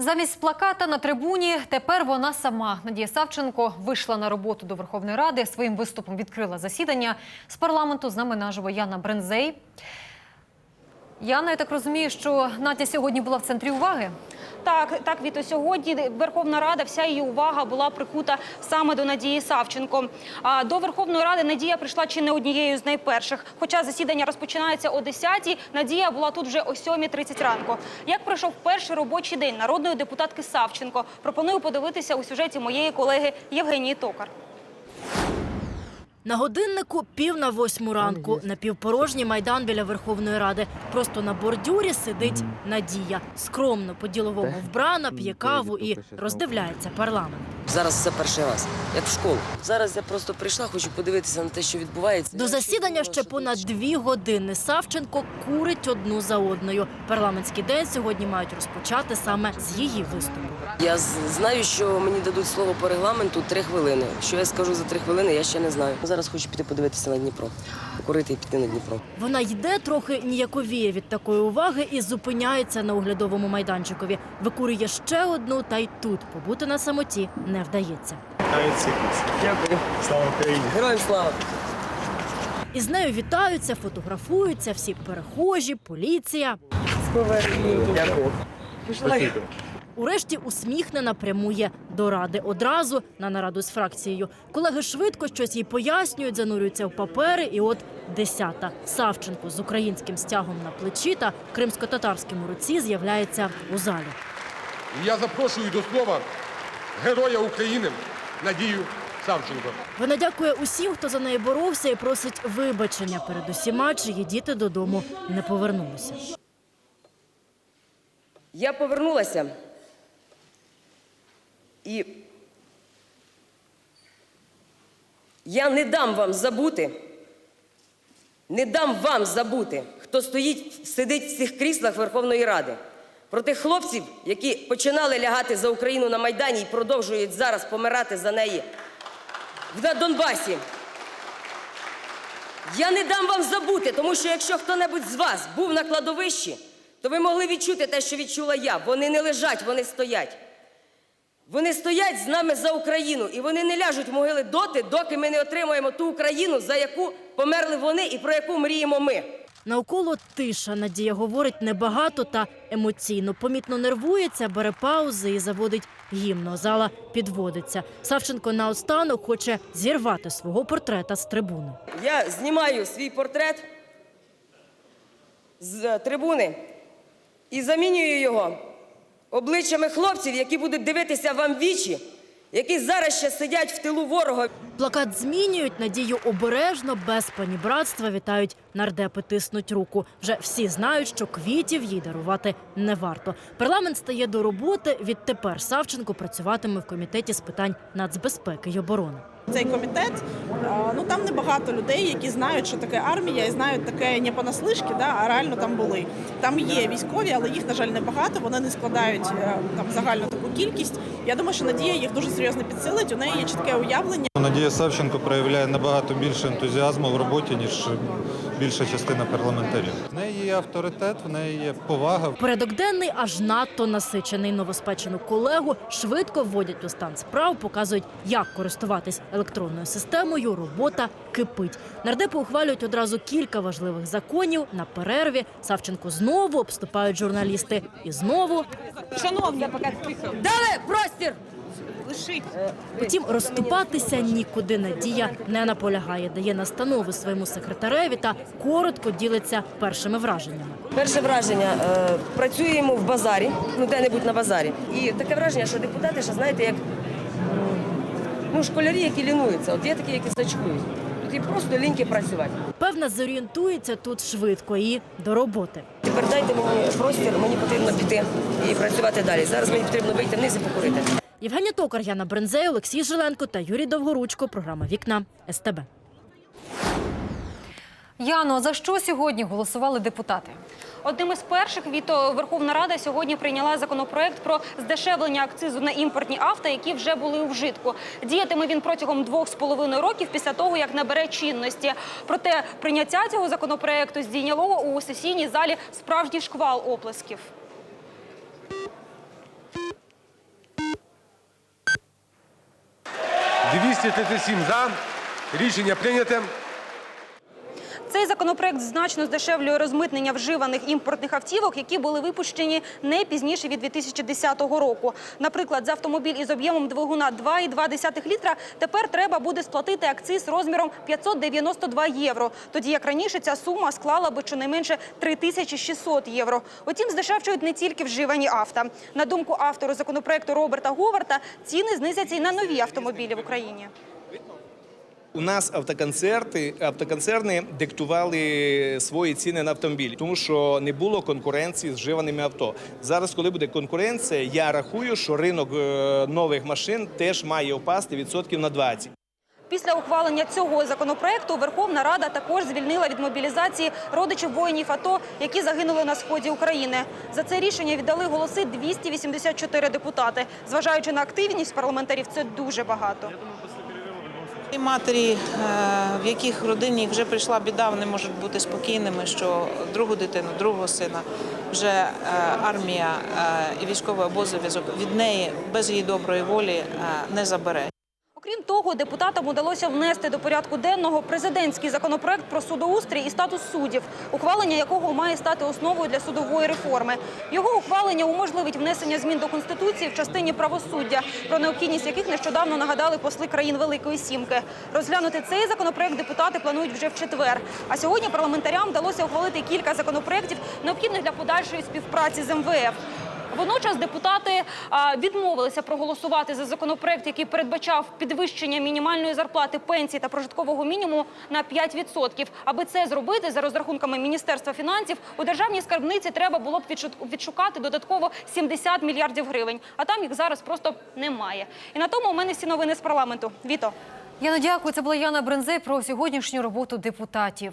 Замість плаката на трибуні тепер вона сама. Надія Савченко вийшла на роботу до Верховної Ради. Своїм виступом відкрила засідання з парламенту. З нами наживо Яна Брензей. Яна, я так розумію, що Надя сьогодні була в центрі уваги. Так, так, Віто, сьогодні Верховна Рада, вся її увага була прикута саме до Надії Савченко. А до Верховної Ради Надія прийшла чи не однією з найперших. Хоча засідання розпочинається о 10-й, Надія була тут вже о 7.30 ранку. Як пройшов перший робочий день народної депутатки Савченко? Пропоную подивитися у сюжеті моєї колеги Євгенії Токар. На годиннику пів на восьму ранку. Напівпорожній майдан біля Верховної Ради. Просто на бордюрі сидить Надія. Скромно по-діловому вбрана, п'є каву і роздивляється парламент. Зараз це перший раз, як в школу. Зараз я просто прийшла, хочу подивитися на те, що відбувається. До засідання ще понад дві години. Савченко курить одну за одною. Парламентський день сьогодні мають розпочати саме з її виступу. Я знаю, що мені дадуть слово по регламенту три хвилини. Що я скажу за три хвилини, я ще не знаю. Зараз хочу піти подивитися на Дніпро, покурити і піти на Дніпро. Вона йде трохи ніяковіє від такої уваги і зупиняється на оглядовому майданчикові. Викурює ще одну, та й тут побути на самоті не вдається. Дякую. Слава Україні! Героям слава! Із нею вітаються, фотографуються всі перехожі, поліція. Дякую. Спасибо. Урешті усміхнена прямує до ради одразу на нараду з фракцією. Колеги швидко щось їй пояснюють, занурюються в папери. І от десята Савченко з українським стягом на плечі та кримсько-татарським у руці з'являється у залі. Я запрошую до слова Героя України Надію Савченко. Вона дякує усім, хто за неї боровся, і просить вибачення перед усіма, чиї діти додому не повернулися. Я повернулася і я не дам вам забути, не дам вам забути, хто стоїть, сидить в цих кріслах Верховної Ради. Про тих хлопців, які починали лягати за Україну на Майдані і продовжують зараз помирати за неї на Донбасі. Я не дам вам забути, тому що якщо хто-небудь з вас був на кладовищі, то ви могли відчути те, що відчула я. Вони не лежать, вони стоять. Вони стоять з нами за Україну, і вони не ляжуть в могили доти, доки ми не отримаємо ту Україну, за яку померли вони і про яку мріємо ми. Навколо тиша. Надія говорить небагато та емоційно. Помітно нервується, бере паузи і заводить гімно. Зала підводиться. Савченко наостанок хоче зірвати свого портрета з трибуни. Я знімаю свій портрет з е, трибуни і замінюю його обличчями хлопців, які будуть дивитися вам вічі, які зараз ще сидять в тилу ворога. Плакат змінюють, Надію обережно, без панібратства вітають нардепи, тиснуть руку. Вже всі знають, що квітів їй дарувати не варто. Парламент стає до роботи. Відтепер Савченко працюватиме в комітеті з питань нацбезпеки й оборони. Цей комітет, ну там небагато людей, які знають, що таке армія, і знають таке не понаслишки, да, а реально там були. Там є військові, але їх, на жаль, небагато. Вони не складають е, там загальну таку кількість. Я думаю, що Надія їх дуже серйозно підсилить. У неї є чітке уявлення. Надія Савченко проявляє набагато більше ентузіазму в роботі, ніж більша частина парламентарів. В неї є авторитет, в неї є повага. Порядок денний аж надто насичений. Новоспечену колегу швидко вводять у стан справ, показують, як користуватись електронною системою. Робота кипить. Нардепи ухвалюють одразу кілька важливих законів. На перерві Савченко знову обступають журналісти. І знову Шановні, Дали простір! Втім, розступатися нікуди Надія не наполягає, дає настанови своєму секретареві та коротко ділиться першими враженнями. Перше враження е, працюємо в базарі, ну де-небудь на базарі. І таке враження, що депутати, ще знаєте, як ну, школярі, які лінуються. От є такі, які сачкують. Тут і просто ліньки працювати. Певна, зорієнтується тут швидко і до роботи. Тепер дайте мені простір, мені потрібно піти і працювати далі. Зараз мені потрібно вийти вниз і покурити. Євгенія Токар, Яна Брензей, Олексій Жиленко та Юрій Довгоручко. Програма Вікна СТБ. Яно, за що сьогодні голосували депутати? Одним із перших Віто е, Верховна Рада сьогодні прийняла законопроект про здешевлення акцизу на імпортні авто, які вже були у вжитку. Діятиме він протягом двох з половиною років після того, як набере чинності. Проте прийняття цього законопроекту здійняло у сесійній залі справжній шквал оплесків. Двісті за рішення прийняте. Цей законопроект значно здешевлює розмитнення вживаних імпортних автівок, які були випущені не пізніше від 2010 року. Наприклад, за автомобіль із об'ємом двигуна 2,2 літра тепер треба буде сплатити акциз розміром 592 євро. Тоді як раніше ця сума склала би щонайменше 3600 євро. Утім, здешевчують не тільки вживані авто. На думку автору законопроекту Роберта Говарта, ціни знизяться і на нові автомобілі в Україні. У нас автоконцерти, автоконцерни диктували свої ціни на автомобілі, тому що не було конкуренції з вживаними авто. Зараз, коли буде конкуренція, я рахую, що ринок е, нових машин теж має впасти відсотків на 20. Після ухвалення цього законопроекту Верховна Рада також звільнила від мобілізації родичів воїнів АТО, які загинули на сході України. За це рішення віддали голоси 284 депутати. Зважаючи на активність парламентарів, це дуже багато. І матері, е, в яких родині вже прийшла біда, вони можуть бути спокійними, що другу дитину, другого сина вже е, армія е, і військовий обов'язок від неї без її доброї волі не забере. Окрім того, депутатам удалося внести до порядку денного президентський законопроект про судоустрій і статус суддів, ухвалення якого має стати основою для судової реформи. Його ухвалення уможливить внесення змін до конституції в частині правосуддя, про необхідність яких нещодавно нагадали посли країн Великої Сімки. Розглянути цей законопроект депутати планують вже в четвер. А сьогодні парламентарям вдалося ухвалити кілька законопроєктів, необхідних для подальшої співпраці з МВФ. Водночас депутати відмовилися проголосувати за законопроект, який передбачав підвищення мінімальної зарплати, пенсії та прожиткового мінімуму на 5%. Аби це зробити, за розрахунками Міністерства фінансів, у державній скарбниці треба було б відшу- відшукати додатково 70 мільярдів гривень. А там їх зараз просто немає. І на тому у мене всі новини з парламенту. Віто. Яна, дякую. Це була Яна Брензей про сьогоднішню роботу депутатів.